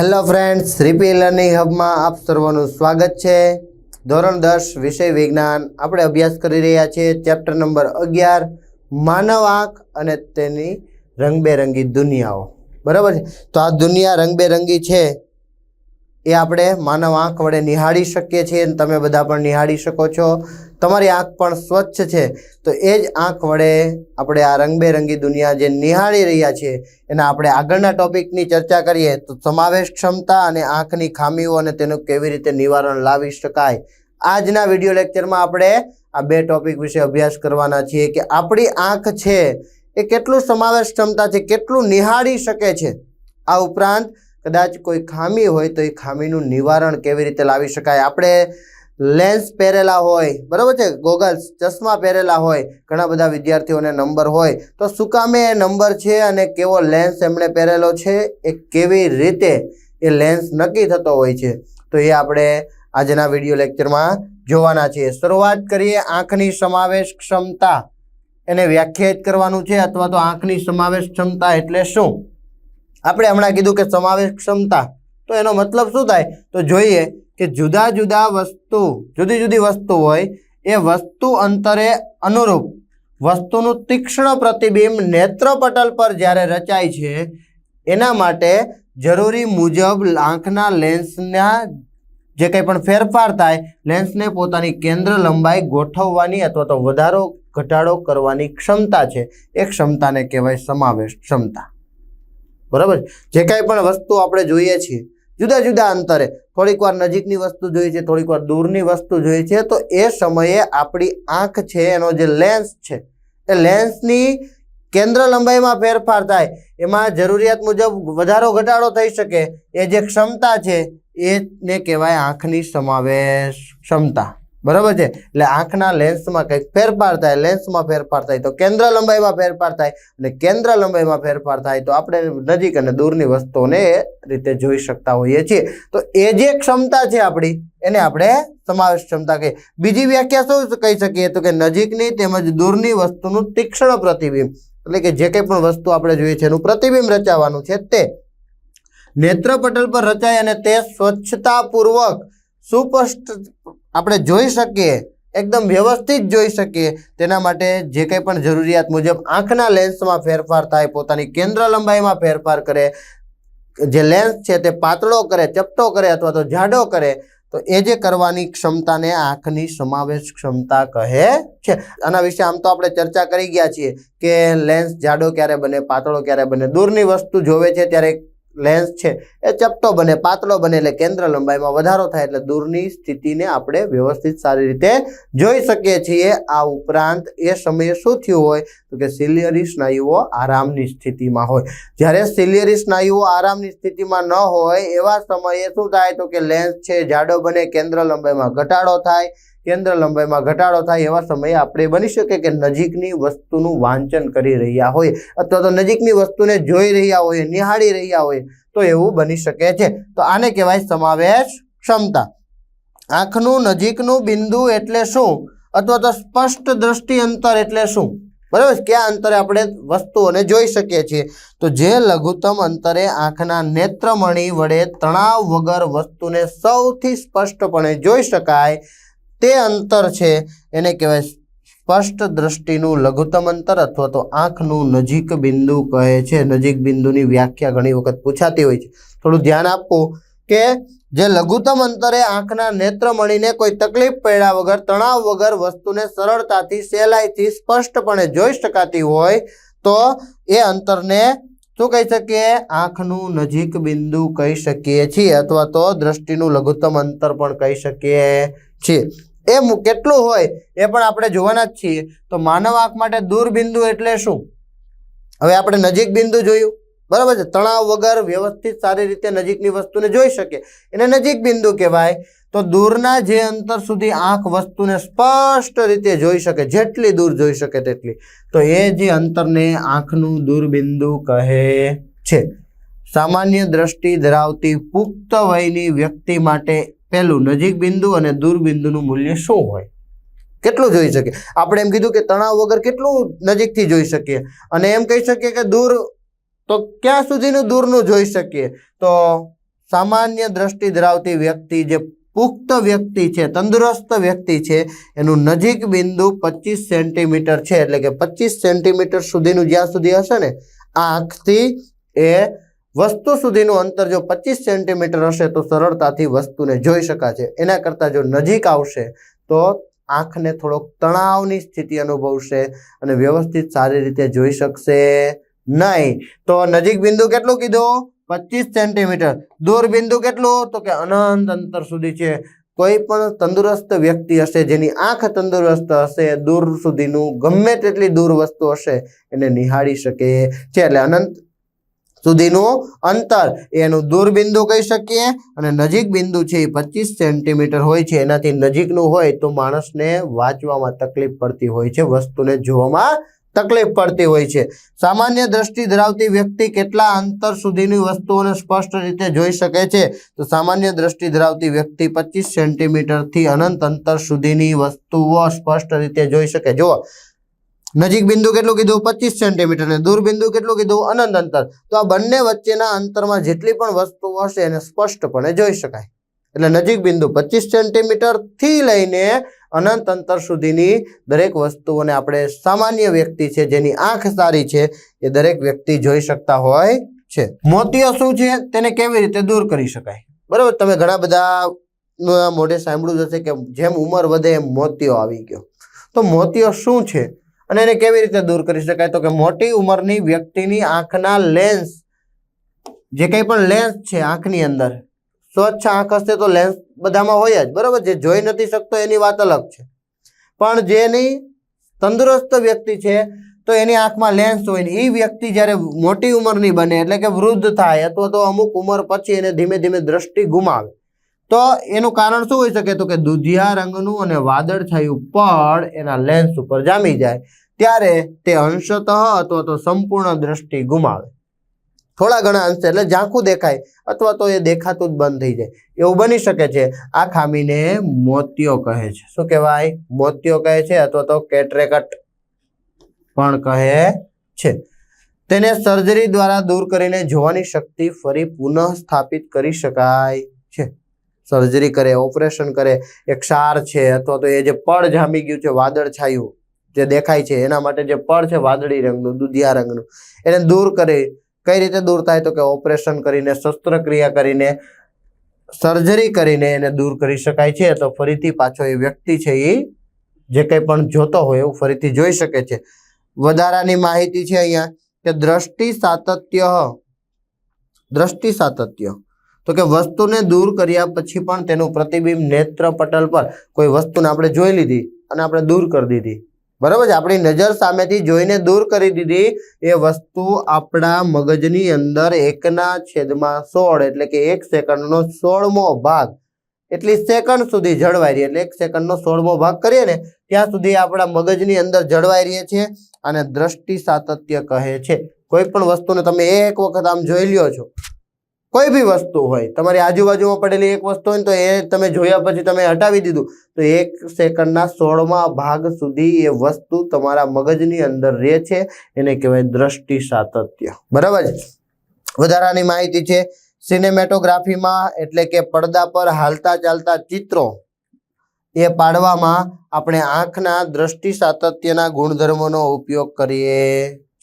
Hello friends, રીપી learning હબમાં આપ સર્વનું સ્વાગત છે. ધોરણ દસ, વિષય વિજ્ઞાન. આપણે અભ્યાસ કરી રહ્યા છીએ ચેપ્ટર નંબર અગિયાર, માનવ આંખ અને તેની રંગબેરંગી દુનિયાઓ. બરાબર છે? તો આ દુનિયા રંગબેરંગી છે. એ આપણે માનવ આંખ વડે નિહાળી શકીએ છીએ અને તમે બધા પણ નિહાળી શકો છો. તમારી આંખ પણ સ્વચ્છ છે. તો એ જ આંખ વડે આપણે આ રંગબેરંગી દુનિયા જે નિહાળી રહ્યા છીએ, એના આપણે આગળના ટોપિકની ચર્ચા કરીએ તો સમાવેશ ક્ષમતા અને આંખની ખામીઓ અને તેનું કેવી રીતે નિવારણ લાવી શકાય. આજના વીડિયો લેક્ચરમાં આપણે આ બે ટોપિક વિશે અભ્યાસ કરવાના છીએ કે આપણી આંખ છે એ કેટલું સમાવેશ ક્ષમતા છે, કેટલું નિહાળી શકે છે. આ ઉપરાંત કદાચ કોઈ ખામી હોય તો એ ખામીનું નિવારણ કેવી રીતે લાવી શકાય? આપણે લેન્સ પહેરેલા હોય, બરાબર છે? ગોગલ્સ ચશ્મા પહેરેલા હોય, ઘણા બધા વિદ્યાર્થીઓને નંબર હોય, તો શું કામે એ નંબર છે અને કેવો લેન્સ એમણે પહેરેલો છે? એ કેવી રીતે એ લેન્સ નક્કી થતો હોય છે? તો એ આપણે આજના વીડિયો લેક્ચરમાં જોવાના છીએ. શરૂઆત કરીએ આંખની સમાવેશ ક્ષમતા. એને વ્યાખ્યાયિત કરવાનું છે અથવા તો આંખની સમાવેશ ક્ષમતા એટલે શું? આપણે હમણાં કીધું કે સમાવેશ ક્ષમતા. તો એનો મતલબ શું થાય? તો જોઈએ કે જુદા જુદા વસ્તુ, જુદી જુદી વસ્તુ હોય, એ વસ્તુ અંતરે અનુરૂપ. વસ્તુનું તીક્ષ્ણ પ્રતિબિંબ નેત્રપટલ પર જ્યારે રચાય છે, એના માટે જરૂરી મુજબ આંખના લેન્સના જે કંઈ પણ ફેરફાર થાય, લેન્સને પોતાની કેન્દ્ર લંબાઈ ગોઠવવાની અથવા તો વધારો, ઘટાડો કરવાની ક્ષમતા છે. એ ક્ષમતાને કહેવાય સમાવેશ ક્ષમતા. બરાબર? જે કાંઈ પણ વસ્તુ આપણે જોઈએ છીએ, જુદા જુદા અંતરે, થોડીક વાર નજીકની વસ્તુ જોઈએ છે, થોડીક વાર દૂરની વસ્તુ જોઈએ છે, તો એ સમયે આપણી આંખ છે, એનો જે લેન્સ છે, એ લેન્સની કેન્દ્ર લંબાઈમાં ફેરફાર થાય. એમાં જરૂરિયાત મુજબ વધારો ઘટાડો થઈ શકે. એ જે ક્ષમતા છે, એને કહેવાય આંખની સમાવેશ ક્ષમતા. બરાબર છે? એટલે આંખના લેન્સમાં કંઈક ફેરફાર થાય લેન્સમાં ફેરફાર થાય, તો કેન્દ્ર લંબાઈમાં ફેરફાર થાય અને કેન્દ્ર લંબાઈમાં ફેરફાર થાય, તો આપણે નજીક અને દૂરની વસ્તુઓને એ રીતે જોઈ શકતા હોઈએ છીએ. તો એ જે ક્ષમતા છે આપણી, એને આપણે સમાવેશ ક્ષમતા કહીએ. બીજી વ્યાખ્યા શું કહી શકીએ? તો કે નજીકની તેમજ દૂરની વસ્તુનું તીક્ષ્ણ પ્રતિબિંબ. એટલે કે જે કંઈ પણ વસ્તુ આપણે જોઈએ છે એનું પ્રતિબિંબ રચાવાનું છે તે. નેત્રપટલ પર રચાય અને તે સ્વચ્છતાપૂર્વક સુસ્પષ્ટ આપણે જોઈ શકીએ, એકદમ વ્યવસ્થિત જોઈ શકીએ. તેના માટે જે કંઈ પણ જરૂરિયાત મુજબ આંખના લેન્સમાં ફેરફાર થાય, પોતાની કેન્દ્ર લંબાઈમાં ફેરફાર કરે, જે લેન્સ છે તે પાતળો કરે, ચપટો કરે અથવા તો જાડો કરે, તો એ જે કરવાની ક્ષમતાને આંખની સમાવેશ ક્ષમતા કહે છે. આના વિશે આમ તો આપણે ચર્ચા કરી ગયા છીએ કે લેન્સ જાડો ક્યારે બને, પાતળો ક્યારે બને. દૂરની વસ્તુ જોવે છે ત્યારે લેન્સ છે. એ ચપટો બને, પાતળો બને એટલે કેન્દ્ર લંબાઈમાં વધારો થાય એટલે દૂરની સ્થિતિને આપણે વ્યવસ્થિત સારી રીતે જોઈ શકીએ છીએ. આ ઉપરાંત એ સમયે શું થયું હોય? તો કે સિલિયરી સ્નાયુઓ આરામની સ્થિતિમાં હોય. જ્યારે સિલિયરી સ્નાયુઓ આરામની સ્થિતિમાં ન હોય, એવા સમયે શું થાય? તો કે લેન્સ છે, જાડો બને, કેન્દ્ર લંબાઈમાં ઘટાડો થાય. કેન્દ્ર લંબાઈમાં ઘટાડો થાય એવા સમયે આપણે બની શકે કે નજીકની વસ્તુનું વાંચન કરી રહ્યા હોય અથવા તો નજીકની વસ્તુને જોઈ રહ્યા હોય, નિહાળી રહ્યા હોય, તો એવું બની શકે છે. તો આને કહેવાય સમાવેશ ક્ષમતા. આંખનું નજીકનું બિંદુ એટલે શું? અથવા તો સ્પષ્ટ દ્રષ્ટિ અંતર એટલે શું? બરાબર? કયા અંતરે આપણે વસ્તુઓને જોઈ શકીએ છીએ? તો જે લઘુત્તમ અંતરે આંખના નેત્રમણી વડે તણાવ વગર વસ્તુને સૌથી સ્પષ્ટપણે જોઈ શકાય તે અંતર છે, એને કહેવાય સ્પષ્ટ દ્રષ્ટિનું લઘુત્તમ અંતર અથવા તો આંખનું નજીક બિંદુ કહે છે. નજીક બિંદુની વ્યાખ્યા ઘણી વખત પૂછાતી હોય છે. થોડું ધ્યાન આપવું કે જે લઘુત્તમ અંતરે આંખના નેત્રમણીને કોઈ તકલીફ પડ્યા વગર, તણાવ વગર વસ્તુને સરળતાથી, સહેલાઈથી, સ્પષ્ટપણે જોઈ શકાતી હોય, તો એ અંતરને શું કહી શકીએ? આંખનું નજીક બિંદુ કહી શકીએ છીએ અથવા તો દ્રષ્ટિનું લઘુત્તમ અંતર પણ કહી શકીએ છીએ. એ કેટલું હોય એ પણ આપણે જોવાના જ છીએ. તો માનવ આંખ માટે દૂર બિંદુ એટલે શું? હવે આપણે નજીક બિંદુ જોયું. બરાબર છે? તણાવ વગર વ્યવસ્થિત સારી રીતે નજીકની વસ્તુને જોઈ શકે એને નજીક બિંદુ કહેવાય. તો દૂરના જે અંતર સુધી આંખ વસ્તુને સ્પષ્ટ રીતે જોઈ શકે, જેટલી દૂર જોઈ શકે તેટલી. તો એ જે અંતરને આંખનું દૂરબિંદુ કહે છે. સામાન્ય દ્રષ્ટિ ધરાવતી પુખ્ત વયની વ્યક્તિ માટે પહેલું નજીક બિંદુ અને દૂર બિંદુનું મૂલ્ય શું હોય? કેટલું જોઈ શકીએ? આપણે એમ કીધું કે તણાવ વગર કેટલું નજીકથી જોઈ શકીએ? અને એમ કહી શકીએ કે દૂર, તો ક્યાં સુધીનું દૂરનું જોઈ શકીએ? તો સામાન્ય દ્રષ્ટિ ધરાવતી વ્યક્તિ જે પુખ્ત વ્યક્તિ છે, તંદુરસ્ત વ્યક્તિ છે, એનું નજીક બિંદુ પચીસ સેન્ટીમીટર છે, એટલે કે પચીસ સેન્ટીમીટર સુધીનું જ્યાં સુધી હશે ને, આંખથી એ વસ્તુ સુધીનું અંતર જો પચીસ સેન્ટીમીટર હશે તો સરળતાથી વસ્તુને જોઈ શકાશે. એના કરતાં જો નજીક આવશે તો આંખને થોડોક તણાવની સ્થિતિ અનુભવશે અને વ્યવસ્થિત સારી રીતે જોઈ શકશે નહીં. તો નજીક બિંદુ કેટલું કીધું? પચીસ સેન્ટીમીટર દૂર બિંદુ કેટલું? તો કે અનંત અંતર સુધી છે. કોઈ પણ તંદુરસ્ત વ્યક્તિ હશે, જેની આંખ તંદુરસ્ત હશે, દૂર સુધીનું ગમે તેટલી દૂર વસ્તુ હશે, એને નિહાળી શકે છે. એટલે અનંત સુધીનું અંતર. એનું દૂરબિંદુ કહી શકીએ અને નજીક બિંદુ છે એ પચીસ સેન્ટીમીટર હોય છે. એનાથી નજીકનું હોય તો માણસને વાંચવામાં તકલીફ પડતી હોય છે. વસ્તુને જોવામાં તકલીફ પડતી હોય છે. સામાન્ય દ્રષ્ટિ ધરાવતી વ્યક્તિ કેટલા અંતર સુધીની વસ્તુઓને સ્પષ્ટ રીતે જોઈ શકે છે? તો સામાન્ય દ્રષ્ટિ ધરાવતી વ્યક્તિ પચીસ સેન્ટીમીટરથી અનંત અંતર સુધીની વસ્તુઓ સ્પષ્ટ રીતે જોઈ શકે. જુઓ નજીક બિંદુ કેટલું કીધું? પચીસ સેન્ટીમીટર અને દૂર બિંદુ કેટલું કીધું? અનંત અંતર. તો આ બંને વચ્ચેના અંતરમાં જેટલી પણ વસ્તુઓ હશે એને સ્પષ્ટપણે જોઈ શકાય. એટલે નજીક બિંદુ પચીસ સેન્ટીમીટરથી લઈને અનંત અંતર સુધીની દરેક વસ્તુઓને આપણે સામાન્ય વ્યક્તિ છે, જેની આંખ સારી છે, એ દરેક વ્યક્તિ જોઈ શકતા હોય છે. મોતિયો શું છે? તેને કેવી રીતે દૂર કરી શકાય? બરાબર? તમે ઘણા બધા મોઢે સાંભળ્યું જશે કે જેમ ઉંમર વધે એમ મોતિયો આવી ગયો. તો મોતિયો શું છે? અને એને કેવી રીતે દૂર કરી શકાય? તો કે મોટી ઉંમરની વ્યક્તિની આંખના લેન્સ જે કંઈ પણ લેન્સ છે આંખની અંદર, સ્વચ્છ આંખ હશે તો લેન્સ બધામાં હોય જ, બરાબર? જે જોઈ નથી શકતો એની વાત અલગ છે. પણ જેની તંદુરસ્ત વ્યક્તિ છે, તો એની આંખમાં લેન્સ હોય ને એ વ્યક્તિ જ્યારે મોટી ઉંમરની બને, એટલે કે વૃદ્ધ થાય અથવા તો અમુક ઉંમર પછી એને ધીમે ધીમે દ્રષ્ટિ ગુમાવે. તો એનું કારણ શું હોઈ શકે તો કે દુધિયા રંગનું અને વાદળછાયું પડ એના લેન્સ ઉપર જામી જાય. ત્યારે તે અંશતઃ અથવા તો સંપૂર્ણ દ્રષ્ટિ ગુમાવે. થોડા ઘણા અંશે એટલે ઝાંખું દેખાય અથવા તો એ દેખાતું જ બંધ થઈ જાય. એવું બની શકે છે. આ ખામીને મોતિયો કહે છે. શું કહેવાય? મોતિયો કહે છે અથવા તો કેટરેકટ પણ કહે છે. તેને સર્જરી દ્વારા દૂર કરીને જોવાની શક્તિ ફરી પુનઃ સ્થાપિત કરી શકાય છે. સર્જરી કરે ઓપરેશન કરે, એક ક્ષાર છે અથવા તો એ જે પડ જામી ગયું છે, વાદળ છાયું જે દેખાય છે, એના માટે જે પડ છે વાદળી રંગનું, દુધિયા રંગનું, એને દૂર કરે. કઈ રીતે દૂર થાય તો કે ઓપરેશન કરીને, શસ્ત્રક્રિયા કરીને સર્જરી કરીને એને દૂર કરી શકાય છે તો ફરીથી પાછો એ વ્યક્તિ છે એ જે કંઈ પણ જોતો હોય એવું ફરીથી જોઈ શકે છે. વધારાની માહિતી છે અહીંયા કે દ્રષ્ટિ સાતત્ય. દ્રષ્ટિ સાતત્ય. તો કે વસ્તુને દૂર કર્યા પછી પણ તેનું પ્રતિબિંબ નેત્ર પટલ પર કોઈ વસ્તુને આપણે જોઈ લીધી અને આપણે દૂર કરી દીધી. બરાબર છે? આપણી નજર સામેથી જોઈને દૂર કરી દીધી. એ વસ્તુ આપણા મગજની અંદર એકના છેદમાં સોળ એટલે કે એક સેકન્ડનો સોળમો ભાગ. એટલી સેકન્ડ સુધી જળવાઈ રહી એટલે એક સેકન્ડનો સોળમો ભાગ કરીએ ને, ત્યાં સુધી આપણા મગજની અંદર જળવાઈ રહીએ છીએ અને દ્રષ્ટિ સાતત્ય કહે છે. કોઈ પણ વસ્તુને તમે એક વખત આમ જોઈ લ્યો છો કોઈ બી વસ્તુ હોય, તમારી આજુબાજુમાં પડેલી એક વસ્તુ હોય તો એ તમે જોયા પછી તમે હટાવી દીધું. તો એક સેકન્ડના સોળમા ભાગ સુધી એ વસ્તુ તમારા મગજની અંદર રહે છે, એને કહેવાય દ્રષ્ટિ સાતત્ય. બરાબર વધારાની માહિતી છે. સિનેમેટોગ્રાફીમાં એટલે કે પડદા પર હાલતા ચાલતા ચિત્રો એ પાડવામાં આપણે આંખના દ્રષ્ટિ સાતત્યના ગુણધર્મોનો ઉપયોગ કરીએ.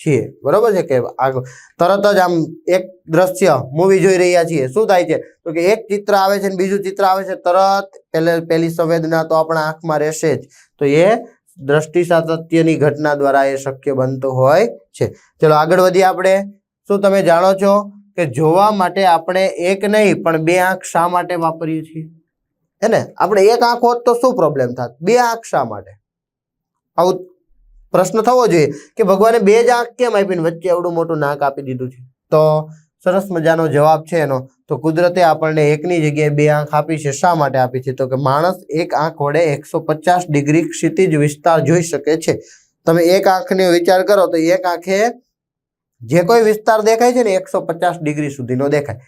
છીએ. બરોબર છે કે આગ તરત જ આમ એક દ્રશ્ય મૂવી જોઈ રહ્યા છીએ. શું થાય છે? તો કે એક ચિત્ર આવે છે ને બીજું ચિત્ર આવે છે, તરત પહેલે પહેલી સંવેદના તો આપણા આંખમાં રહેશે જ. તો એ દ્રષ્ટિ સાતત્યની ઘટના દ્વારા એ શક્ય બનતું હોય છે. ચલો આગળ વધીએ આપણે. શું તમે જાણો છો કે જોવા માટે આપણે એક નહીં, પણ બે આંખ શા માટે વાપરીએ છીએ? હે ને? આપણે એક આંખ હોત તો શું પ્રોબ્લેમ થાત? બે આંખ શા માટે? આવું પ્રશ્ન થવો જોઈએ કે ભગવાને બે જ આંખ કેમ આપીને વચ્ચે એવડું મોટું નાક આપી દીધું છે? તો સરસ મજાનો જવાબ છે એનો. તો કુદરતે આપણને એકની જગ્યાએ બે આંખ આપી છે, શા માટે આપી છે? તો કે માણસ એક આંખ વડે એકસો પચાસ ડિગ્રી ક્ષિતિજ વિસ્તાર જોઈ શકે છે. તમે એક આંખનો વિચાર કરો તો એક આંખે જે કોઈ વિસ્તાર દેખાય છે ને એકસો પચાસ ડિગ્રી સુધીનો દેખાય.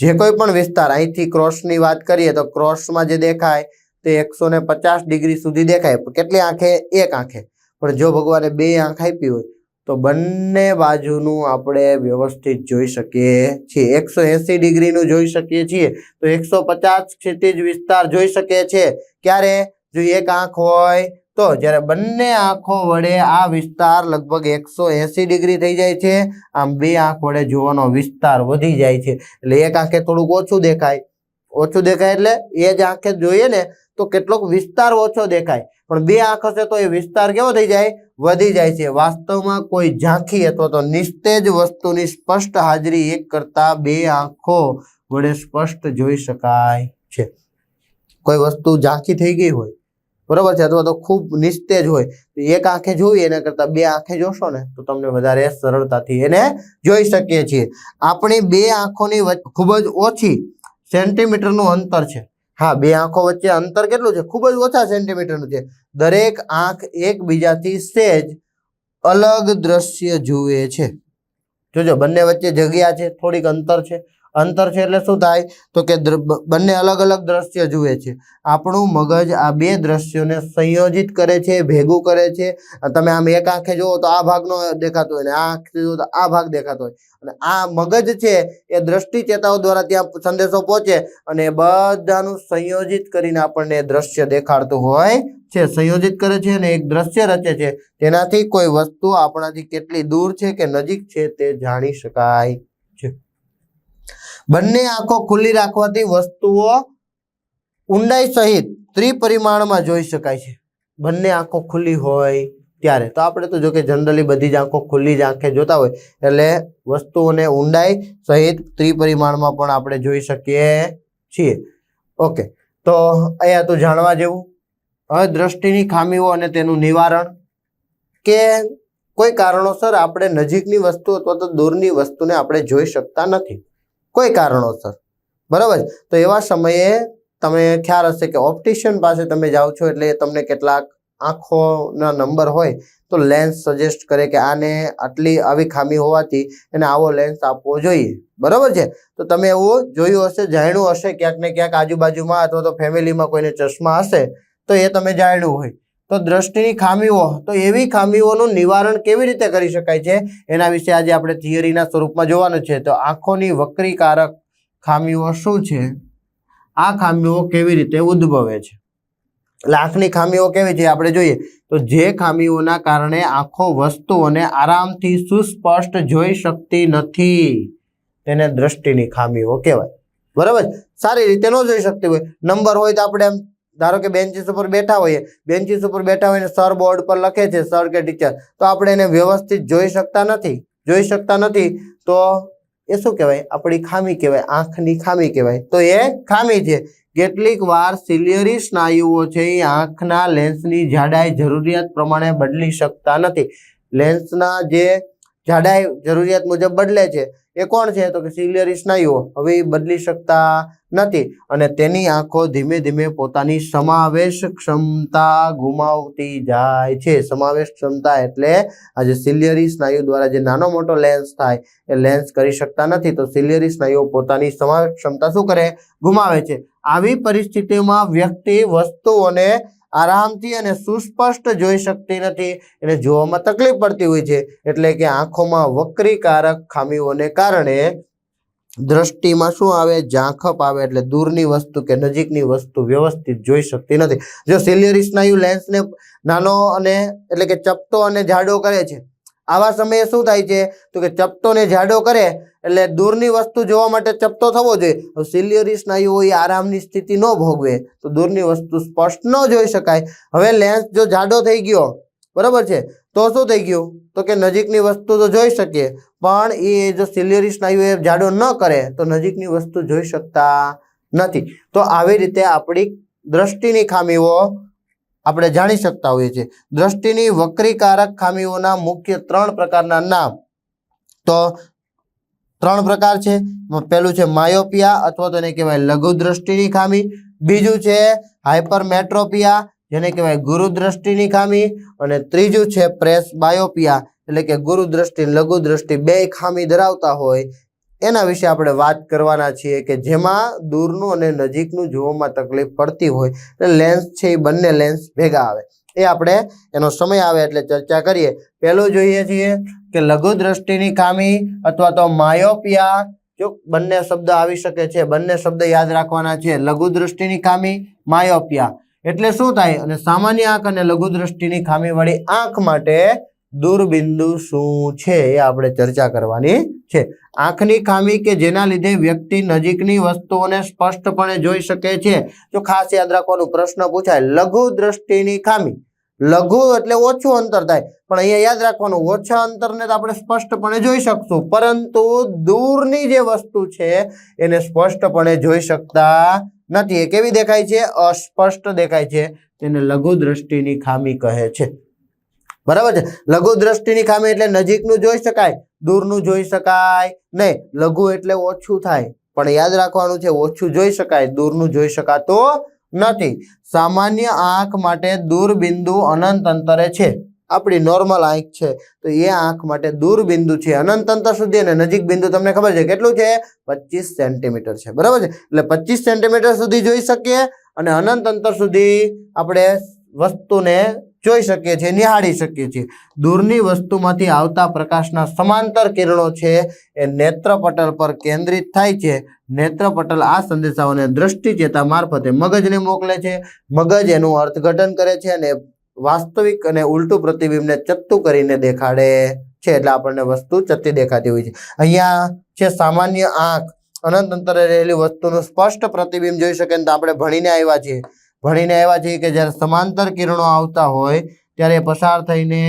જે કોઈ પણ વિસ્તાર, અહીંથી ક્રોસની વાત કરીએ તો ક્રોસમાં જે દેખાય તે એકસો પચાસ ડિગ્રી સુધી દેખાય. કેટલી આંખે? એક આંખે. પણ જો ભગવાને બે આંખ આપી હોય, તો બંને બાજુનું આપણે વ્યવસ્થિત જોઈ શકીએ છીએ. એકસો એસી ડિગ્રીનું જોઈ શકીએ છીએ. તો એકસો પચાસ ક્ષિતિજ વિસ્તાર જોઈ શકીએ છીએ. ક્યારે? જો એક આંખ હોય, તો જ્યારે બંને આંખો વડે આ વિસ્તાર લગભગ એકસો એસી ડિગ્રી થઈ જાય છે, આમ બે આંખ વડે જોવાનો વિસ્તાર વધી જાય છે. એટલે એક આંખે થોડુંક ઓછું દેખાય. ઓછું દેખાય એટલે એ જ આંખે જોઈએ ને તો કેટલોક વિસ્તાર ઓછો દેખાય. પણ બે આંખ હશે તો એ વિસ્તાર કેવો થઈ જાય? વધી જાય છે. વાસ્તવમાં કોઈ ઝાંખી અથવા તો નિસ્તેજ વસ્તુની સ્પષ્ટ હાજરી એક કરતા બે આંખો વડે સ્પષ્ટ જોઈ શકાય છે. કોઈ વસ્તુ ઝાંખી થઈ ગઈ હોય, બરોબર છે, અથવા તો ખૂબ નિસ્તેજ હોય, તો એક આંખે જોઈએ એના કરતા બે આંખે જોશો ને, તો તમને વધારે સરળતાથી એને જોઈ શકીએ છીએ. આપણી બે આંખોની ખૂબ જ ઓછી સેન્ટીમીટરનું અંતર છે. હા, બે આંખો વચ્ચે અંતર કેટલું છે? ખૂબ જ ઓછા સેન્ટીમીટરનું છે. દરેક આંખ એકબીજાથી સહેજ અલગ દ્રશ્ય જુએ છે. જોજો, બંને વચ્ચે જગ્યા છે, થોડીક અંતર છે. અંતર છે એટલે શું થાય? તો કે બંને અલગ અલગ દ્રશ્ય જુએ છે. આપણું મગજ આ બે દ્રશ્યોને સંયોજિત કરે છે, ભેગું કરે છે. તમે આમ એક આંખે જુઓ તો આ ભાગનો દેખાતો હોય ને આ આંખે જુઓ તો આ ભાગ દેખાતો હોય. અને આ મગજ છે એ દ્રષ્ટિ ચેતાઓ દ્વારા ત્યાં સંદેશો પહોંચે અને બધાનું સંયોજિત કરીને આપણને દ્રશ્ય દેખાડતું હોય છે. સંયોજિત કરે છે અને એક દ્રશ્ય રચે છે. તેનાથી કોઈ વસ્તુ આપણાથી કેટલી દૂર છે કે નજીક છે તે જાણી શકાય. બંને આંખો ખુલ્લી રાખવાથી વસ્તુઓ ઊંડાઈ સહિત ત્રિપરિમાણમાં જોઈ શકાય છે. બંને આંખો ખુલ્લી હોય ત્યારે. તો આપણે તો જો કે જનરલી બધી જ આંખો ખુલ્લી જ આંખે જોતા હોય, એટલે વસ્તુઓને ઊંડાઈ સહિત ત્રિપરિમાણમાં પણ આપણે જોઈ શકીએ છીએ. ઓકે તો અહીંયા તો જાણવા જેવું. હવે દ્રષ્ટિની ખામીઓ અને તેનું નિવારણ કે કોઈ કારણોસર આપણે નજીકની વસ્તુ અથવા તો દૂરની વસ્તુને આપણે જોઈ શકતા નથી. કોઈ કારણોસર. બરાબર? તો એવા સમયે તમે ખ્યાલ હશે કે ઓપ્ટિશિયન પાસે તમે જાઓ છો એટલે તમને કેટલાક આંખોના નંબર હોય તો લેન્સ સજેસ્ટ કરે કે આને આટલી આવી ખામી હોવાથી એને આવો લેન્સ આપવો જોઈએ. બરાબર છે? તો તમે એવું જોયું હશે, જાણ્યું હશે ક્યાંક ને ક્યાંક આજુબાજુમાં અથવા તો ફેમિલીમાં કોઈને ચશ્મા હશે તો એ તમે જાણ્યું હોય. તો દ્રષ્ટિની ખામીઓ, તો એવી ખામીઓનું નિવારણ કેવી રીતે કરી શકાય છે? એના વિશે આજે આપણે થિયરીના સ્વરૂપમાં જોવાનું છે. તો આંખોની વક્રીકારક ખામીઓ શું છે? આ ખામીઓ કેવી રીતે ઉદ્ભવે છે? એટલે આંખની ખામીઓ કેવી છે? આપણે જોઈએ. તો જે ખામીઓના કારણે આંખો વસ્તુઓને આરામથી સુસ્પષ્ટ જોઈ શકતી નથી. તેને દ્રષ્ટિની ખામીઓ કહેવાય. બરાબર? સારી રીતે ન જોઈ શકતી હોય. નંબર હોય તો આપણે એમ ધારો કે બેન્ચીસ ઉપર બેઠા હોઈએ, બેન્ચીસ ઉપર બેઠા હોઈને સર બોર્ડ પર લખે છે, સર કે ટીચર. તો આપણે એને વ્યવસ્થિત જોઈ શકતા નથી. જોઈ શકતા નથી, તો એ શું કહેવાય? આપણી ખામી કહેવાય, આંખની ખામી કહેવાય. તો એ ખામી છે. કેટલીક વાર સિલિયરી સ્નાયુઓ છે, એ આંખના લેન્સની જાડાઈ જરૂરિયાત પ્રમાણે બદલી શકતા નથી. લેન્સના જે જાડાઈ જરૂરિયાત મુજબ બદલે છે. એ કોણ છે? તો કે સિલિયરી સ્નાયુઓ હવે બદલી શકતા નથી અને તેની આંખો ધીમે ધીમે પોતાની સમાવેશ ક્ષમતા ગુમાવતી જાય છે. સમાવેશ ક્ષમતા એટલે આ જે સિલિયરી સ્નાયુ દ્વારા જે નાનો મોટો લેન્સ થાય, એ લેન્સ કરી શકતા નથી. તો સિલિયરી સ્નાયુઓ પોતાની સમાવેશ ક્ષમતા શું કરે? ગુમાવે છે. આવી પરિસ્થિતિમાં વ્યક્તિ વસ્તુઓને આરામથી અને સુસ્પષ્ટ જોઈ શકતી નથી. એને જોવામાં તકલીફ પડતી હોય છે. એટલે કે આંખોમાં વક્રીકારક ખામીઓને કારણે દ્રષ્ટિમાં શું આવે? ઝાંખપ આવે. એટલે દૂરની વસ્તુ કે નજીકની વસ્તુ વ્યવસ્થિત જોઈ શકતી નથી. જો સિલિયરી સ્નાયુ લેન્સને નાનો અને એટલે કે ચપટો અને જાડો કરે છે આવા સમયે શું થાય છે? તો કે ચપટોને જાડો કરે, એટલે દૂરની વસ્તુ જોવા માટે ચપટો થવો જોઈએ. સિલિયરી સ્નાયુઓ એ આરામની સ્થિતિ ન ભોગવે, તો દૂરની વસ્તુ સ્પષ્ટ ન જોઈ શકાય. હવે લેન્સ જો જાડો થઈ ગયો, બરાબર છે? તો શું થઈ ગયું? તો કે નજીકની વસ્તુ તો જોઈ શકીએ, પણ એ જો સિલિયરી સ્નાયુ એ જાડો ન કરે, તો નજીકની વસ્તુ જોઈ શકતા નથી. તો આવી રીતે આપણી દ્રષ્ટિની ખામીઓ આપણે જાણી શકતા હોઈએ છીએ. દ્રષ્ટિની વક્રીકારક ખામીઓના મુખ્ય ત્રણ પ્રકારના નામ. તો ત્રણ પ્રકાર છે. પહેલું છે માયોપિયા અથવા તો એને કહેવાય લઘુ દ્રષ્ટિની ખામી. બીજું છે હાઇપરમેટ્રોપિયા જેને કહેવાય ગુરુ દ્રષ્ટિની ખામી. અને ત્રીજું છે પ્રેસ બાયોપિયા એટલે કે ગુરુ દ્રષ્ટિ લઘુ બે ખામી ધરાવતા હોય એના વિશે આપણે વાત કરવાના છીએ કે જેમાં દૂરનું અને નજીકનું જોવામાં તકલીફ પડતી હોય એટલે લેન્સ છે એ બંને લેન્સ ભેગા આવે. એ આપણે એનો સમય આવે એટલે ચર્ચા કરીએ. પહેલું જોઈએ છીએ કે લઘુદ્રષ્ટિની ખામી અથવા તો માયોપિયા, જો બંને શબ્દ આવી શકે છે, બંને શબ્દ યાદ રાખવાના છે. લઘુદ્રષ્ટિની ખામી, માયોપિયા. એટલે શું થાય? અને સામાન્ય આંખ અને લઘુ ખામીવાળી ખામી આંખ માટે દૂરબિંદુ શું છે એ આપણે ચર્ચા કરવાની છે. આંખની ખામી કે જેના લીધે વ્યક્તિ નજીકની વસ્તુઓને સ્પષ્ટપણે જોઈ શકે છે? જો ખાસ યાદ રાખવાનું, પ્રશ્ન પૂછાય, લઘુ દ્રષ્ટિની ખામી. લઘુ એટલે ઓછું અંતર થાય. પણ અહીંયા યાદ રાખવાનું, ઓછા અંતરને તો આપણે સ્પષ્ટપણે જોઈ શકશું. પરંતુ દૂરની જે વસ્તુ છે, એને સ્પષ્ટપણે જોઈ શકતા નથી. એ કેવી દેખાય છે? અસ્પષ્ટ દેખાય છે. તેને લઘુ દ્રષ્ટિની ખામી કહે છે. બરાબર છે? લઘુ દ્રષ્ટિની ખામી એટલે નજીકનું જોઈ શકાય, દૂરનું જોઈ શકાય નહીં. લઘુ એટલે ઓછું થાય. પણ યાદ રાખવાનું છે, ઓછું જોઈ શકાય, દૂરનું જોઈ શકાતું નથી. સામાન્ય આંખ માટે દૂરબિંદુ અનંત અંતરે છે. આપણી નોર્મલ આંખ છે, તો એ આંખ માટે દૂરબિંદુ છે અનંત અંતર સુધી અને નજીક બિંદુ તમને ખબર છે કેટલું છે? પચીસ સેન્ટીમીટર છે. બરાબર છે? એટલે પચીસ સેન્ટીમીટર સુધી જોઈ શકીએ અને અનંત અંતર સુધી આપણે વસ્તુને જોઈ શકીએ છીએ, નિહાળી શકીએ છીએ. દૂરની વસ્તુમાંથી આવતા પ્રકાશના સમાંતર કિરણો છે, એ નેત્રપટલ પર કેન્દ્રિત થાય છે. નેત્રપટલ આ સંદેશાઓને દ્રષ્ટિચેતા મારફતે મગજને મોકલે છે. મગજ એનું અર્થઘટન કરે છે અને વાસ્તવિક અને ઉલટું પ્રતિબિંબને ચત્તું કરીને દેખાડે છે. એટલે આપણને વસ્તુ ચત્તી દેખાતી હોય છે. અહીંયા છે સામાન્ય આંખ, અનંત અંતરે રહેલી વસ્તુનું સ્પષ્ટ પ્રતિબિંબ જોઈ શકે તો આપણે ભણીને આવ્યા છીએ. ભણીને આવ્યા છીએ કે જ્યારે સમાંતર કિરણો આવતા હોય, ત્યારે પસાર થઈને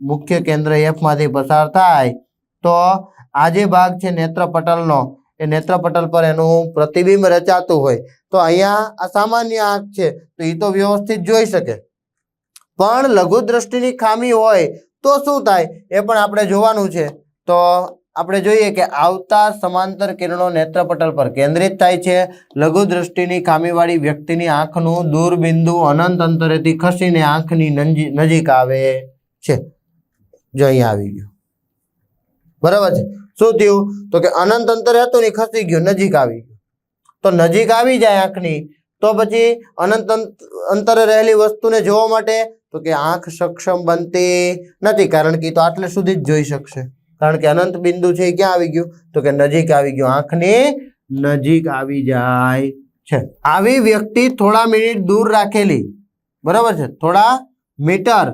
મુખ્ય કેન્દ્ર એફમાંથી પસાર થાય, તો આ જે ભાગ છે નેત્રપટલનો, એ નેત્રપટલ પર એનું પ્રતિબિંબ રચાતું હોય. તો અહીંયા આ સામાન્ય આંખ છે, તો એ તો વ્યવસ્થિત જોઈ શકે. પણ લઘુ દ્રષ્ટિની ખામી હોય તો શું થાય? એ પણ આપણે જોવાનું છે. તો આપણે જોઈએ કે આવતા સમાંતર કિરણો નેત્રપટલ પર કેન્દ્રિત થાય છે. લઘુ દ્રષ્ટિની ખામીવાળી વ્યક્તિની આંખનું દૂરબિંદુ અનંત અંતરેથી ખસીને આંખની નંજી- નજીક આવે છે. જો અહીંયા આવી ગયું. બરાબર છે? શું થયું? તો કે અનંત અંતરે હતું ને ખસી ગયું, નજીક આવી ગયું. તો નજીક આવી જાય આંખની, તો પછી અનંત અંત- અંતરે રહેલી વસ્તુને જોવા માટે તો કે આંખ સક્ષમ બનતી નથી, કારણ કે તો આટલે સુધી જ જોઈ શકશે. કારણ કે અનંત બિંદુ છે એ ક્યાં આવી ગયું? તો કે નજીક આવી ગયું. આંખની નજીક આવી જાય છે. આવી વ્યક્તિ થોડા મિનિટ દૂર રાખેલી. બરાબર છે? થોડા મીટર.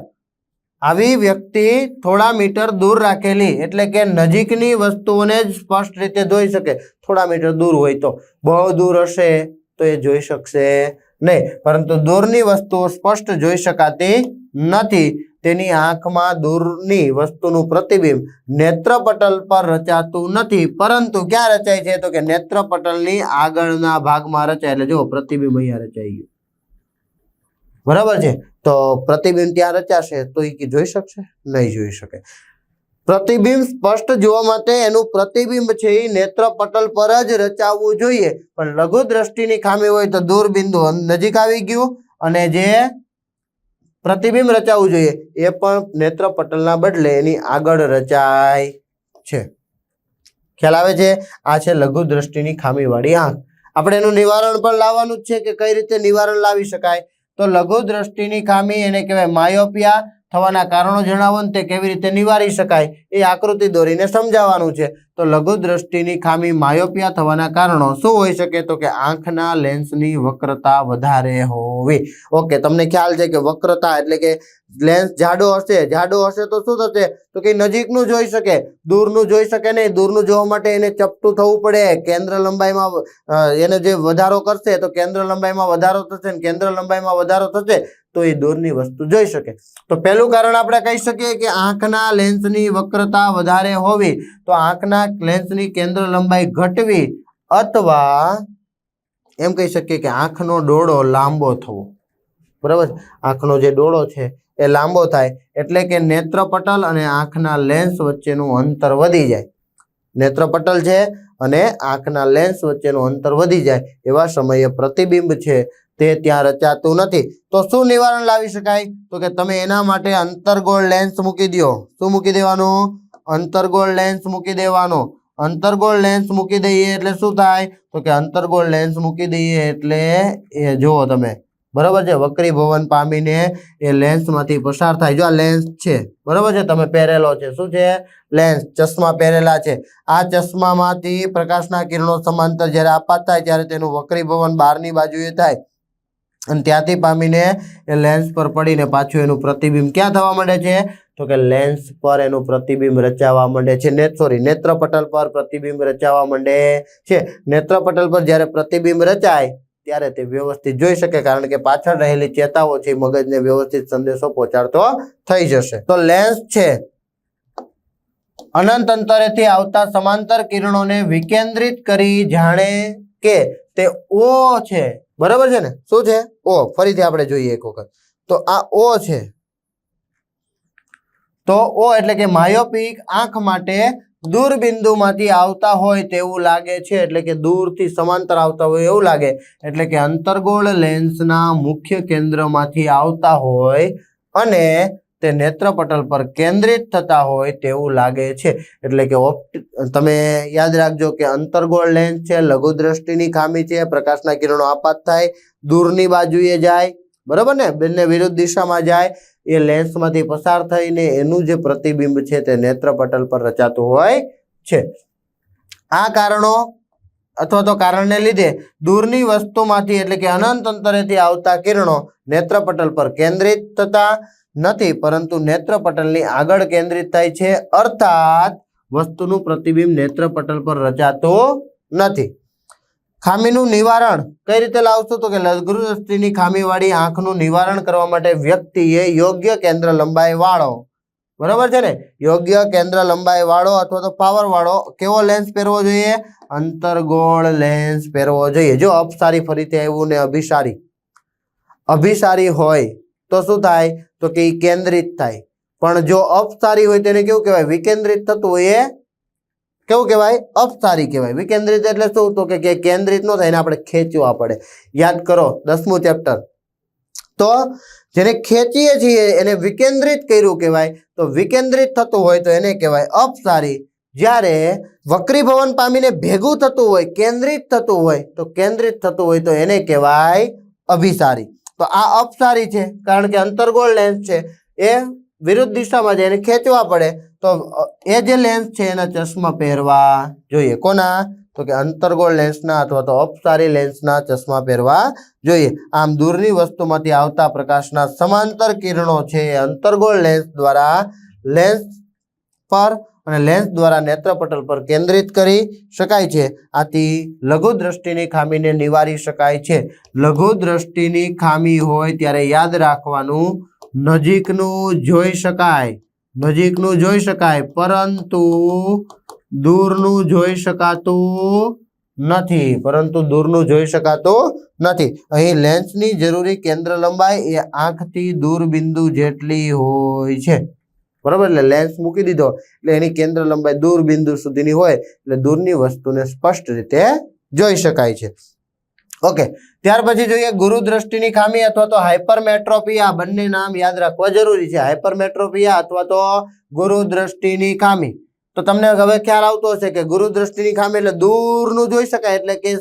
આવી વ્યક્તિ થોડા મીટર દૂર રાખેલી. એટલે કે નજીકની વસ્તુઓને જ સ્પષ્ટ રીતે જોઈ શકે. થોડા મીટર દૂર હોય તો. બહુ દૂર હશે તો એ જોઈ શકશે નહીં. પરંતુ દૂરની વસ્તુઓ સ્પષ્ટ જોઈ શકાતી નથી. તેની આંખમાં દૂરની વસ્તુનું પ્રતિબિંબ નેત્રપટલ પર રચાતું નથી. પરંતુ ક્યાં રચાય છે? તો કે નેત્રપટલની આગળના ભાગમાં રચાય. એટલે જુઓ, પ્રતિબિંબ અહીંયા રચાઈ ગયું. બરાબર છે? તો પ્રતિબિંબ ત્યાં રચાશે તો એ જોઈ શકશે? નહીં જોઈ શકે. પ્રતિબિંબ સ્પષ્ટ જોવા માટે એનું પ્રતિબિંબ છે એ નેત્રપટલ પર જ રચાવવું જોઈએ. પણ લઘુ દ્રષ્ટિની ખામી હોય તો દૂરબિંદુ નજીક આવી ગયું. અને જે પ્રતિબિંબ રચાવવું જોઈએ. એ પણ નેત્રપટલના બદલે એની આગળ રચાય છે. ખ્યાલ આવે છે? આ છે લઘુ દ્રષ્ટિની ખામીવાળી આંખ. આપણે એનું નિવારણ પણ લાવવાનું જ છે કે કઈ રીતે નિવારણ લાવી શકાય? તો લઘુ દ્રષ્ટિની ખામી એને કહેવાય માયોપિયા થવાના કારણો જણાવો ને તે કેવી રીતે નિવારી શકાય એ આકૃતિ દોરીને સમજાવવાનું છે. તો લઘુ દ્રષ્ટિની ખામી માયોપિયા થવાના કારણો શું હોઈ શકે? તો કે આંખના લેન્સની વક્રતા વધારે હોવી. ઓકે તમને ખ્યાલ છે કે વક્રતા એટલે કે લેન્સ જાડો હશે. જાડો હશે તો શું થશે? તો કે નજીકનું જોઈ શકે. દૂરનું જોઈ શકે નહીં. દૂરનું જોવા માટે એને ચપટું થવું પડે. કેન્દ્ર લંબાઈમાં એને જે વધારો કરશે તો કેન્દ્ર લંબાઈમાં વધારો થશે કેન્દ્ર લંબાઈમાં વધારો થશે તો એ દૂરની વસ્તુ જોઈ શકે. તો પહેલું કારણ આપણે કહી શકીએ કે આંખના લેન્સની વક્રતા વધારે હોવી, તો આંખના લેન્સની કેન્દ્ર લંબાઈ ઘટવી અથવા એમ કહી શકીએ કે આંખનો ડોળો લાંબો થવો. બરાબર? આંખનો જે ડોળો છે એ લાંબો થાય, એટલે કે નેત્રપટલ અને આંખના લેન્સ વચ્ચેનું અંતર વધી જાય. નેત્રપટલ છે અને આંખના લેન્સ વચ્ચેનું અંતર વધી જાય, એવા સમયે પ્રતિબિંબ છે તે ત્યાં રચાતું નથી. તો શું નિવારણ લાવી શકાય? તો કે તમે એના માટે અંતરગોળ લેન્સ મૂકી દો. શું મૂકી દેવાનું? અંતરગોળ લેન્સ મૂકી દેવાનો. અંતરગોળ લેન્સ મૂકી દઈએ એટલે શું થાય? તો કે અંતરગોળ લેન્સ મૂકી દઈએ એટલે એ જુઓ તમે. બરાબર છે? વક્રી ભવન પામીને એ લેન્સમાંથી પસાર થાય. જો આ લેન્સ છે, બરાબર છે? તમે પહેરેલો છે. શું છે? લેન્સ ચશ્મા પહેરેલા છે. આ ચશ્મામાંથી પ્રકાશના કિરણો સમાંતર જ્યારે આપાત થાય ત્યારે તેનું વક્રી ભવન બહારની બાજુએ થાય. અને ત્યાંથી પામીને એ લેન્સ પર પડીને પાછું એનું પ્રતિબિંબ ક્યાં થવા માંડે છે? તો કે લેન્સ પર એનું પ્રતિબિંબ રચાવા માંડે છે. ને સોરી નેત્રપટલ પર પ્રતિબિંબ રચાવા માંડે છે. નેત્રપટલ પર જ્યારે પ્રતિબિંબ રચાય ત્યારે તે વ્યવસ્થિત જોઈ શકે, કારણ કે પાછળ રહેલી ચેતાઓ છે મગજને વ્યવસ્થિત સંદેશો પહોંચાડતો થઈ જશે. તો લેન્સ છે. અનંત અંતરેથી આવતા સમાંતર કિરણોને વિકેન્દ્રિત કરી જાણે કે તે ઓ છે. બરાબર છે ને? શું છે? ઓ. ફરીથી આપણે જોઈએ એક વખત. તો આ ઓ છે. તો ઓ એટલે કે માયોપિક આંખ માટે દૂરબિંદુમાંથી આવતા હોય તેવું લાગે છે, એટલે કે દૂરથી સમાંતર આવતા હોય એવું લાગે. એટલે કે અંતર્ગોળ લેન્સના મુખ્ય કેન્દ્રમાંથી આવતા હોય અને તે નેત્રપટલ પર કેન્દ્રિત થતા હોય તેવું લાગે છે. એટલે કે તમે યાદ રાખજો કે અંતર્ગોળ લેન્સ છે, લઘુદ્રષ્ટિની ખામી છે, પ્રકાશના કિરણો આપાત થાય, દૂરની બાજુએ જાય, બરાબર ને? બંને વિરુદ્ધ દિશામાં જાય એ લેન્સમાંથી પસાર થઈને એનું જે પ્રતિબિંબ છે તે નેત્રપટલ પર રચાતું હોય છે. આ કારણો અથવા તો કારણને લીધે દૂરની વસ્તુમાંથી એટલે કે અનંત અંતરેથી આવતા કિરણો નેત્રપટલ પર કેન્દ્રિત થતા નથી, પરંતુ નેત્રપટલની આગળ કેન્દ્રિત થાય છે. અર્થાત વસ્તુનું પ્રતિબિંબ નેત્રપટલ પર રચાતું નથી. ખામીનું નિવારણ કઈ રીતે લાવશો તો કે લઘુદ્રષ્ટિની ખામીવાળી આંખનું નિવારણ કરવા માટે વ્યક્તિએ યોગ્ય કેન્દ્ર લંબાઈ વાળો. બરાબર છે ને? યોગ્ય કેન્દ્ર લંબાઈ વાળો અથવા તો પાવર વાળો કેવો લેન્સ પહેરવો જોઈએ? અંતરગોળ લેન્સ પહેરવો જોઈએ. જો અપસારી ફરીથી આવ્યું ને અભિસારી અભિસારી હોય તો શું થાય? તો કે કેન્દ્રિત થાય. પણ જો અપસારી હોય તેને કેવું કહેવાય? વિકેન્દ્રિત થતું હોય એ કેવું કહેવાય? અપસારી કહેવાય. વિકેન્દ્રિત એટલે શું? તો કે કેન્દ્રિત ન થાય એને આપણે ખેંચવા પડે. યાદ કરો, દસમું ચેપ્ટર. તો જેને ખેંચીએ છીએ, એને વિકેન્દ્રિત કર્યું કહેવાય. તો વિકેન્દ્રિત થતું હોય તો એને કહેવાય અપસારી. જ્યારે વક્રીભવન પામીને ભેગું થતું હોય, કેન્દ્રિત થતું હોય, તો કેન્દ્રિત થતું હોય તો એને કહેવાય અભિસારી. તો આ અપસારી છે, કારણ કે અંતર્ગોળ લેન્સ છે. એ વિરુદ્ધ દિશામાં જાય એને ખેંચવા પડે. તો એ જે લેન્સ છે એના ચશ્મા પહેરવા જોઈએ. કોના? તો કે અંતર્ગોળ લેન્સના અથવા તો અપસારી લેન્સના ચશ્મા પહેરવા જોઈએ. આમ દૂરની વસ્તુમાંથી આવતા પ્રકાશના સમાંતર કિરણો છે અંતર્ગોળ લેન્સ દ્વારા લેન્સ પર અને લેન્સ દ્વારા નેત્રપટલ પર કેન્દ્રિત કરી શકાય છે. આથી લઘુ દ્રષ્ટિની ખામીને નિવારી શકાય છે. લઘુ દ્રષ્ટિની ખામી હોય ત્યારે યાદ રાખવાનું નજીકનું જોઈ શકાય. નજીકનું જોઈ શકાય, પરંતુ દૂરનું જોઈ શકાતું નથી. પરંતુ દૂરનું જોઈ શકાતું નથી. અહીં લેન્સની જરૂરી કેન્દ્ર લંબાઈ એ આંખથી દૂર બિંદુ જેટલી હોય છે. બરાબર? એટલે લેન્સ મૂકી દીધો. એટલે એની કેન્દ્ર લંબાઈ દૂર બિંદુ સુધીની હોય, એટલે દૂરની વસ્તુને સ્પષ્ટ રીતે જોઈ શકાય છે. ઓકે ત્યાર પછી જોઈએ ગુરુ દ્રષ્ટિની ખામી અથવા તો હાઇપરમેટ્રોપિયા બંને નામ યાદ રાખવા જરૂરી છે. હાઇપરમેટ્રોપિયા અથવા તો ગુરુ દ્રષ્ટિની ખામી. તો તમને હવે ખ્યાલ આવતો હશે કે ગુરુ દ્રષ્ટિની ખામી એટલે દૂરનું જોઈ શકાય, એટલે કે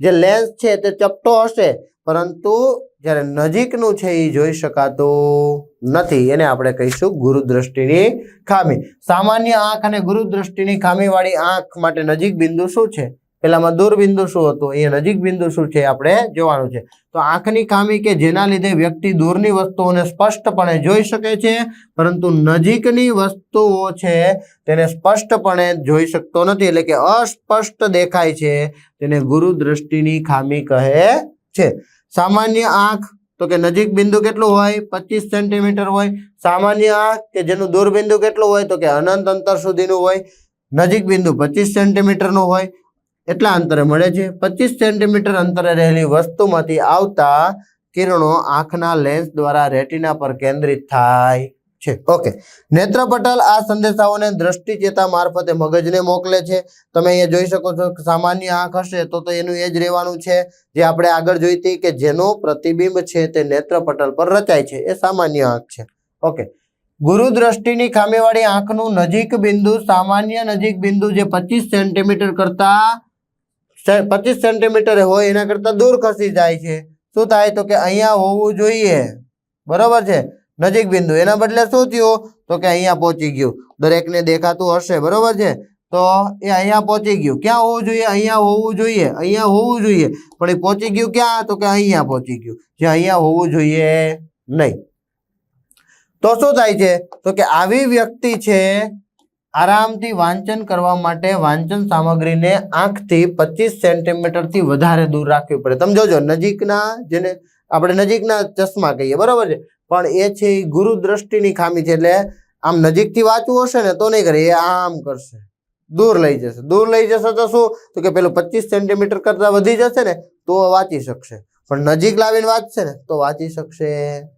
જે લેન્સ છે તે ચપટો હશે. પરંતુ જ્યારે નજીકનું છે એ જોઈ શકાતું નથી. એને આપણે કહીશું ગુરુ દ્રષ્ટિની ખામી. સામાન્ય આંખ અને ગુરુ દ્રષ્ટિની ખામીવાળી આંખ માટે નજીક બિંદુ શું છે? પેલામાં દૂર બિંદુ શું હતું? એ નજીક બિંદુ શું છે? આપણે જોવાનું છે. તો આંખની ખામી કે જેના લીધે વ્યક્તિ દૂરની વસ્તુઓને સ્પષ્ટપણે જોઈ શકે છે, પરંતુ નજીકની વસ્તુઓ છે તેને સ્પષ્ટપણે જોઈ શકતો નથી, એટલે કે અસ્પષ્ટ દેખાય છે, તેને ગુરુ દ્રષ્ટિની ખામી કહે છે. સામાન્ય આંખ, તો કે નજીક બિંદુ કેટલું હોય? પચીસ સેન્ટીમીટર હોય. સામાન્ય આંખ, કે જેનું દૂર બિંદુ કેટલું હોય? તો કે અનંત અંતર સુધીનું હોય. નજીક બિંદુ પચીસ સેન્ટીમીટરનું હોય. એટલા અંતરે મળે છે. પચીસ સેન્ટીમીટર અંતરે રહેલી વસ્તુમાંથી આવતા કિરણો આંખના લેન્સ દ્વારા રેટિના પર કેન્દ્રિત થાય છે. ઓકે નેત્રપટલ આ સંદેશાઓને દ્રષ્ટિ ચેતા મારફતે મગજને મોકલે છે. તમે અહીંયા જોઈ શકો છો સામાન્ય આંખ હશે તો તો એનું એ જ રહેવાનું છે. જે આપણે આગળ જોઈ હતી કે જેનો પ્રતિબિંબ છે તે નેત્રપટલ પર રચાય છે. એ સામાન્ય આંખ છે. ઓકે ગુરુ દ્રષ્ટિની ખામીવાળી આંખનું નજીક બિંદુ, સામાન્ય નજીક બિંદુ જે પચીસ સેન્ટીમીટર કરતા પચીસ સેન્ટીમીટર હોય, એના કરતાં દૂર ખસી જાય છે. શું થાય તો કે અહીંયા હોવું જોઈએ. બરોબર છે? નજીક બિંદુ. એના બદલે શું થયું? તો કે અહીંયા પહોંચી ગયું. દરેકને દેખાતું હશે. બરોબર છે? તો એ અહીંયા પહોંચી ગયું. ક્યાં હોવું જોઈએ? અહીંયા હોવું જોઈએ. અહીંયા હોવું જોઈએ. પણ એ પહોંચી ગયું ક્યાં? તો કે અહીંયા પહોંચી ગયું. જે અહીંયા હોવું જોઈએ નહીં. તો શું થાય છે? તો કે આવી વ્યક્તિ છે આરામથી વાંચન કરવા માટે વાંચન સામગ્રીને આંખથી પચીસ સેન્ટીમીટરથી વધારે દૂર રાખવી પડે. તમે જોજો, નજીકના જેને આપણે નજીકના ચશ્મા કહીએ, બરાબર છે? પણ એ છે એ ગુરુ દ્રષ્ટિની ખામી છે એટલે આમ નજીકથી વાંચવું હશે ને તો નહીં કરે, એ આમ કરશે. દૂર લઈ જશે. દૂર લઈ જશે તો શું? તો કે પેલું પચીસ સેન્ટીમીટર કરતાં વધી જશે ને તો વાંચી શકશે. પણ નજીક લાવીને વાંચશે ને તો વાંચી શકશે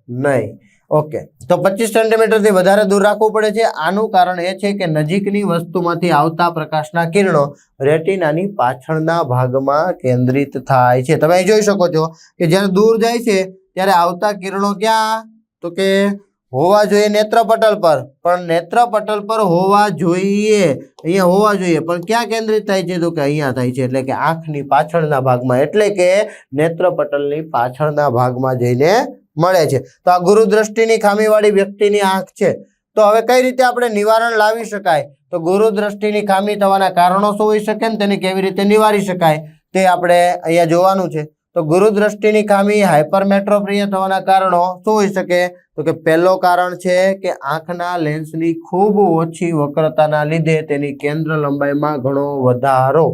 નહીં. ઓકે તો પચીસ સેન્ટીમીટરથી વધારે દૂર રાખવું પડે છે. આનું કારણ એ છે કે નજીકની વસ્તુમાંથી આવતા પ્રકાશના કિરણો રેટિનાની પાછળના ભાગમાં કેન્દ્રિત થાય છે. તમે જોઈ શકો છો કે જ્યારે દૂર જાય છે, ત્યારે આવતા કિરણો ક્યાં? તો કે હોવા જોઈએ નેત્રપટલ પર. પણ નેત્રપટલ પર હોવા જોઈએ. અહીંયા હોવા જોઈએ. પણ ક્યાં કેન્દ્રિત થાય છે? તો કે અહીંયા થાય છે. એટલે કે આંખની પાછળના ભાગમાં. એટલે કે નેત્રપટલની પાછળના ભાગમાં જઈને મળે છે. તો આ ગુરુ દ્રષ્ટિની ખામીવાળી વ્યક્તિની આંખ છે. તો હવે કઈ રીતે આપણે નિવારણ લાવી શકાય? તો ગુરુ દ્રષ્ટિની ખામી થવાના કારણો શું હોઈ શકે ને તેને કેવી રીતે નિવારી શકાય? તે આપણે અહીંયા જોવાનું છે. તો ગુરુ દ્રષ્ટિની ખામી હાઇપરમેટ્રોપ્રિય થવાના કારણો શું હોઈ શકે? તો કે પહેલો કારણ છે કે આંખના લેન્સની ખૂબ ઓછી વક્રતાના લીધે તેની કેન્દ્ર લંબાઈમાં ઘણો વધારો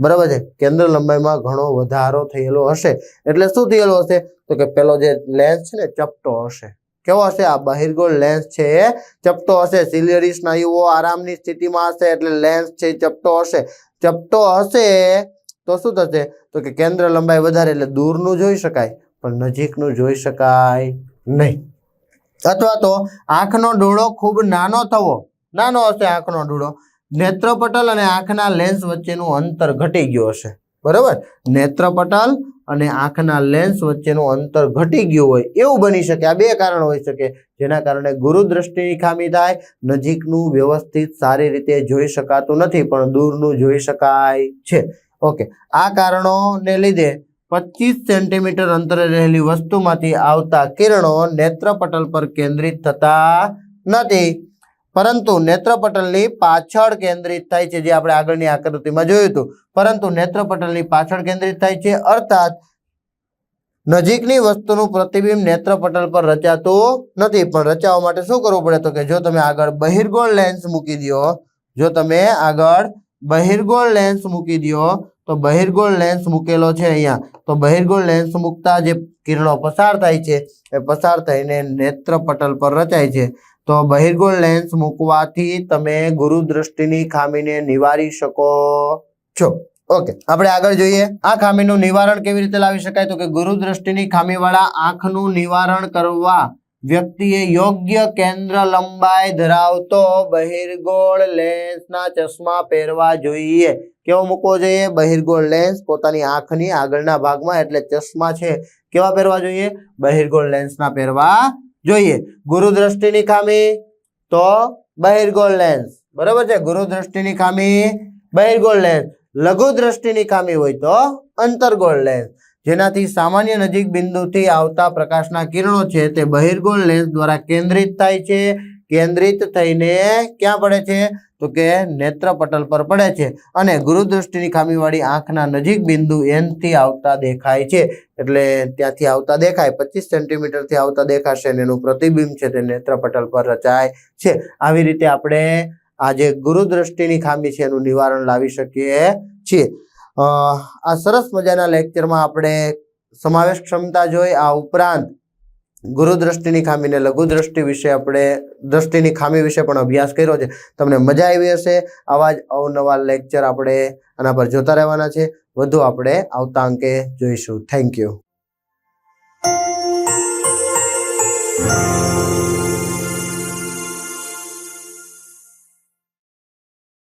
બરાબર છે? કેન્દ્ર લંબાઈમાં ઘણો વધારો થયેલો હશે. એટલે શું થયેલો હશે? તો કે પેલો જે લેન્સ છે ને, ચપટો હશે. કેવો હશે? આ બહિર્ગોળ લેન્સ છે એ ચપટો હશે. સિલિયરી સ્નાયુઓ આરામની સ્થિતિમાં હશે, એટલે લેન્સ છે ચપટો હશે. ચપટો હશે તો શું થશે? તો કે કેન્દ્ર લંબાઈ વધારે, એટલે દૂરનું જોઈ શકાય, પણ નજીકનું જોઈ શકાય નહીં. અથવા તો આંખનો ડોળો ખૂબ નાનો થવો. નાનો હશે આંખનો ડોળો. નેત્રપટલ અને આંખના લેન્સ વચ્ચેનું અંતર ઘટી ગયું હશે. બરાબર? નેત્રપટલ અને આંખના લેન્સ વચ્ચેનું અંતર ઘટી ગયું હોય એવું બની શકે. આ બે કારણ હોઈ શકે. જેના કારણે ગુરુ દ્રષ્ટિની ખામી થાય, નજીકનું વ્યવસ્થિત સારી રીતે જોઈ શકાતું નથી, પણ દૂરનું જોઈ શકાય છે. ઓકે. આ કારણોને લીધે પચીસ સેન્ટીમીટર અંતરે રહેલી વસ્તુમાંથી આવતા કિરણો નેત્રપટલ પર કેન્દ્રિત થતા નથી. પરંતુ નેત્રપટલની પાછળ કેન્દ્રિત થાય છે, જે આપણે આગળની આકૃતિમાં જોયું હતું. પરંતુ નેત્રપટલની પાછળ કેન્દ્રિત થાય છે, અર્થાત નજીકની વસ્તુનું પ્રતિબિંબ નેત્રપટલ પર રચાતું નથી. પણ રચાવવા માટે શું કરવું પડે? તો કે જો તમે આગળ બહિર્ગોળ લેન્સ મૂકી દો, જો તમે આગળ બહિર્ગોળ લેન્સ મૂકી દો, તો બહિર્ગોળ લેન્સ મૂકેલો છે અહીંયા. તો બહિર્ગોળ લેન્સ મૂકતા જે કિરણો પસાર થાય છે, એ પસાર થઈને નેત્રપટલ પર રચાય છે. તો બહિર્ગોળ લેન્સ મૂકવાથી તમે ગુરુ દ્રષ્ટિની ખામીને નિવારી શકો છો. ઓકે આપણે આગળ જોઈએ. આ ખામીનું નિવારણ કેવી રીતે લાવી શકાય? તો કે ગુરુ દ્રષ્ટિની ખામીવાળા આંખનું નિવારણ કરવા વ્યક્તિએ યોગ્ય કેન્દ્ર લંબાઈ ધરાવતો બહિર્ગોળ લેન્સના ચશ્મા પહેરવા જોઈએ. કેવો મૂકવો જોઈએ? બહિર્ગોળ લેન્સ પોતાની આંખની આગળના ભાગમાં, એટલે ચશ્મા છે, કેવા પહેરવા જોઈએ? બહિર્ગોળ લેન્સના પહેરવા જોઈએ. ગુરુ દ્રષ્ટિની ખામી તો બહિર્ગોળ લેન્સ બરોબર છે? ગુરુ દ્રષ્ટિની ખામી બહિર્ગોળ લેન્સ લઘુ દ્રષ્ટિની ખામી હોય તો અંતર્ગોળ લેન્સ જેનાથી સામાન્ય નજીક બિંદુથી આવતા પ્રકાશના કિરણો છે તે બહિર્ગોળ લેન્સ દ્વારા કેન્દ્રિત થાય છે. કેન્દ્રિત થઈને ક્યાં પડે છે? તો કે નેત્રપટલ પર પડે છે અને ગુરુદૃષ્ટિની ખામીવાળી આંખના નજીક બિંદુ એનથી આવતા દેખાય છે. એટલે ત્યાંથી આવતા દેખાય, પચીસ સેન્ટીમીટરથી આવતા દેખાશે અને એનું પ્રતિબિંબ છે તે નેત્રપટલ પર રચાય છે. આવી રીતે આપણે આ જે ગુરુદ્રષ્ટિની ખામી છે એનું નિવારણ લાવી શકીએ છીએ. આ સરસ મજાના લેક્ચરમાં આપણે સમાવેશ ક્ષમતા જોઈ, આ ઉપરાંત ગુરુ દ્રષ્ટિની ખામીને લઘુ દ્રષ્ટિ વિશે આપણે દ્રષ્ટિની ખામી વિશે પણ અભ્યાસ કર્યો છે. તમને મજા આવી હશે. આવા જ અવનવા લેક્ચર આપણે આના પર જોતા રહેવાના છે. વધુ આપણે આવતા અંકે જોઈશું. Thank you